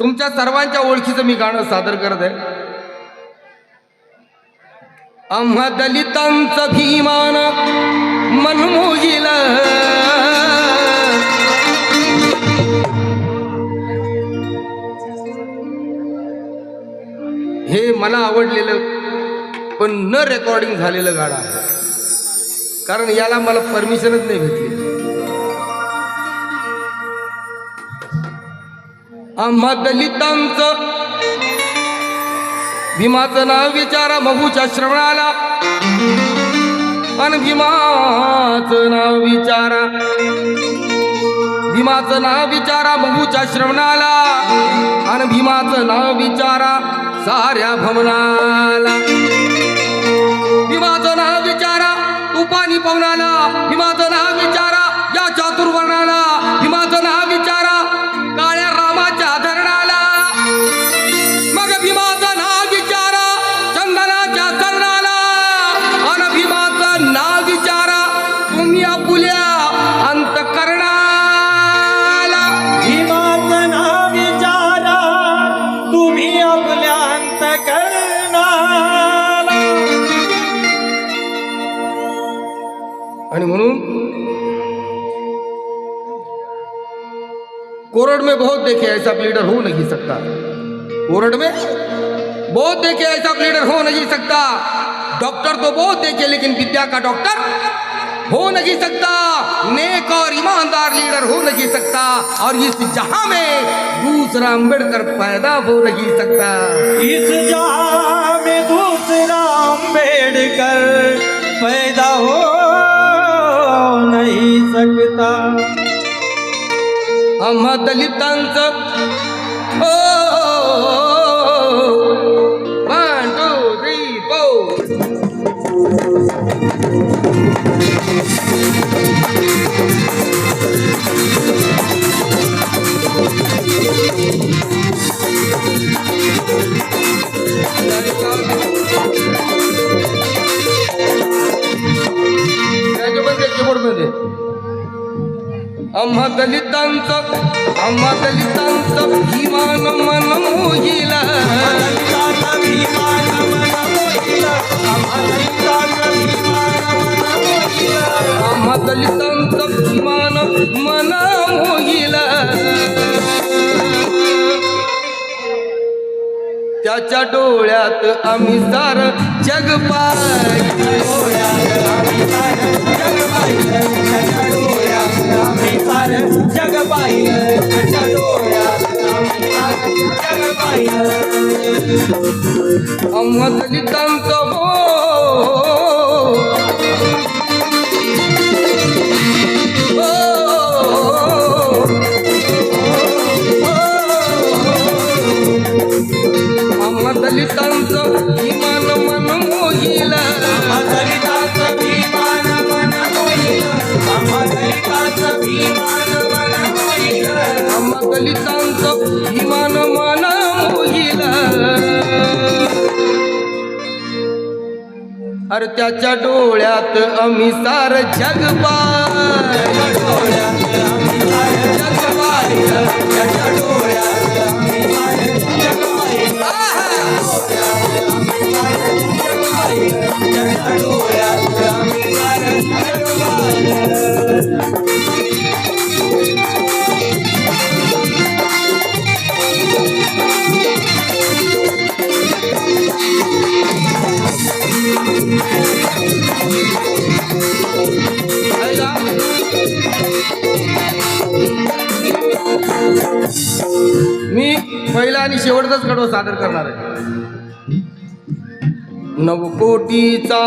तुमच्या सर्वांच्या ओळखीचं मी गाणं सादर करत आहे. आम्हा दलितांचं भीमान मनमोजील. हे मला आवडलेलं पण न रेकॉर्डिंग झालेलं गाणं आहे. कारण याला मला परमिशनच नाही भेटली. आम्हा दलितांचं भीमाचं नाव विचारा मगूच्या श्रवणाला. अन भीमाचं नाव विचारा भीमाचं नाव विचारा मगूच्या श्रवणाला. अन भीमाचं नाव विचारा साऱ्या भवनाला. भीमाचं नाव विचारा तुपानी पवनाला. भीमाचं नाव विचारा आणि कोरड में बहुत देखे ऐसा लीडर हो नहीं सकता। कोरड में बहुत देखे ऐसा लीडर हो नहीं सकता। डॉक्टर तो बहुत देखे, लेकिन विद्या का डॉक्टर हो नहीं सकता। नेक और ईमानदार लीडर हो नहीं सकता। और इस जहाँ में दूसरा अंबेडकर पैदा हो नहीं सकता। इस जहाँ में दूसरा अंबेडकर पैदा हो सकता आम्हा दलितांचं. ओ वन दलितांचं आम्हा दलितांचं भीमान मन मोहिला आम्हा दलिताचा भीमान मन मोहिला. त्याच्या डोळ्यात आम्ही सार जग पाहिलं आम्हा अर त्याच्या डोळ्यात आम्ही सार जग पाहिलं. सार पाहिलं. त्याच्या डोळ्यात पहिला आणि शेवटचाच कडवं सादर करणार आहे. नवकोटीचा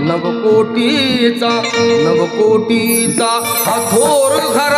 नवकोटीचा नवकोटीचा हा थोर घर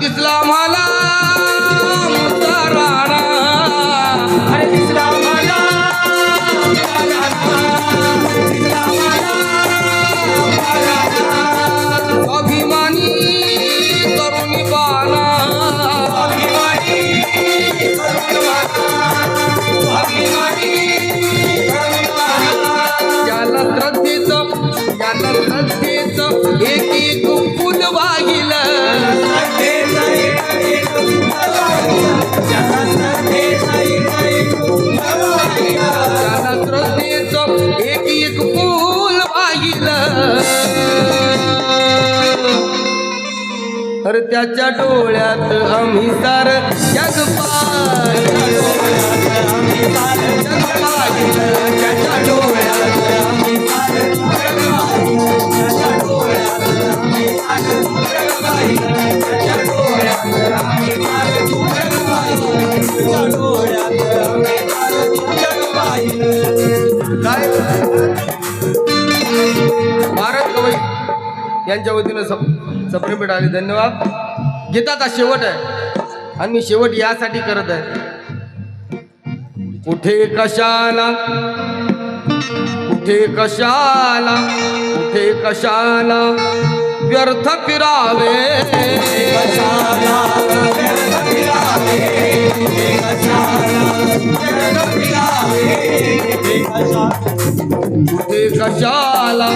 दिसला मला. तर त्याच्या डोळ्यात आम्ही सार जग यांच्या वतीनं सप सप्रेम आले. धन्यवाद. गीताचा शेवट आहे. आणि मी शेवट यासाठी करत आहे. कुठे कशाला? कुठे कशाला? कुठे कशाला? व्यर्थ फिरावे. कशाला? व्यर्थ फिरावे. कशाला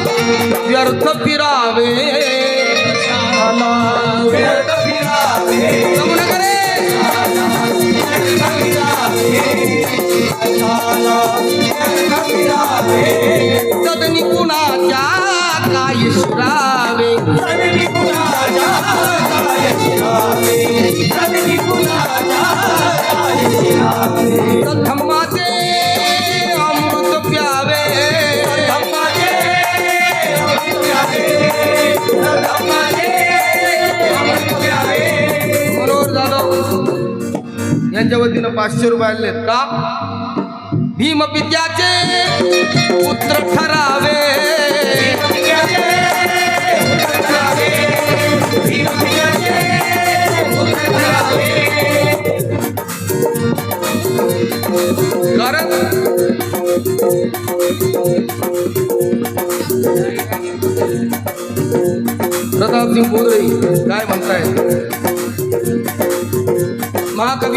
व्यर्थ फिरावे. जमू नका रे. कुणाच्या काय सुरावे? वतीनं पाचशे रुपये का? भीम पित्याचे पुत्र ठरावे.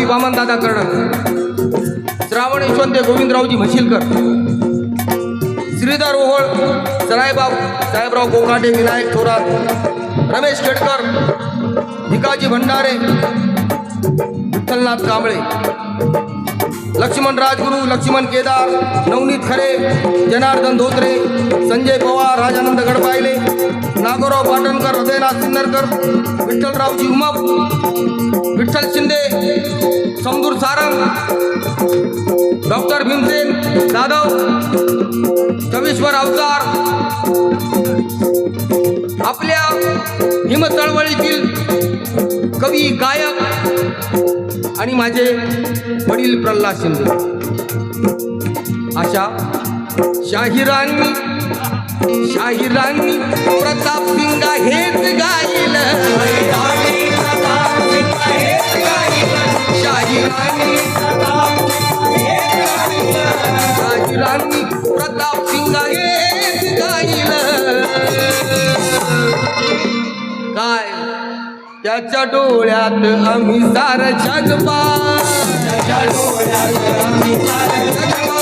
वामनदादा कर्णक श्रावण यशवंत गोविंदरावजी म्हशीलकर श्रीधर ओहोळ सरायबाब साहेबराव कोकाटे विनायक थोरात रमेश केडकर भिकाजी भंडारे विठ्ठलनाथ कांबळे लक्ष्मण राजगुरू लक्ष्मण केदार नवनीत खरे जनार्दन धोत्रे संजय पवार राजानंद गडपायले नागोराव पाटणकर हृदयनाथ सिन्नरकर विठ्ठलरावजी उमप विठ्ठल शिंदे समदूर सारंग डॉक्टर भीमसेन जाधव कवीश्वर अवतार आपल्या हिम चळवळीतील कवी गायक आणि माझे वडील प्रल्हाद शिंदे. अशा शाहिरांनी शाहिरांनी प्रताप सिंगा हेच त्याच्या डोळ्यात आम्ही सार जगबा त्याच्या डोळ्यात आम्ही सार जगबा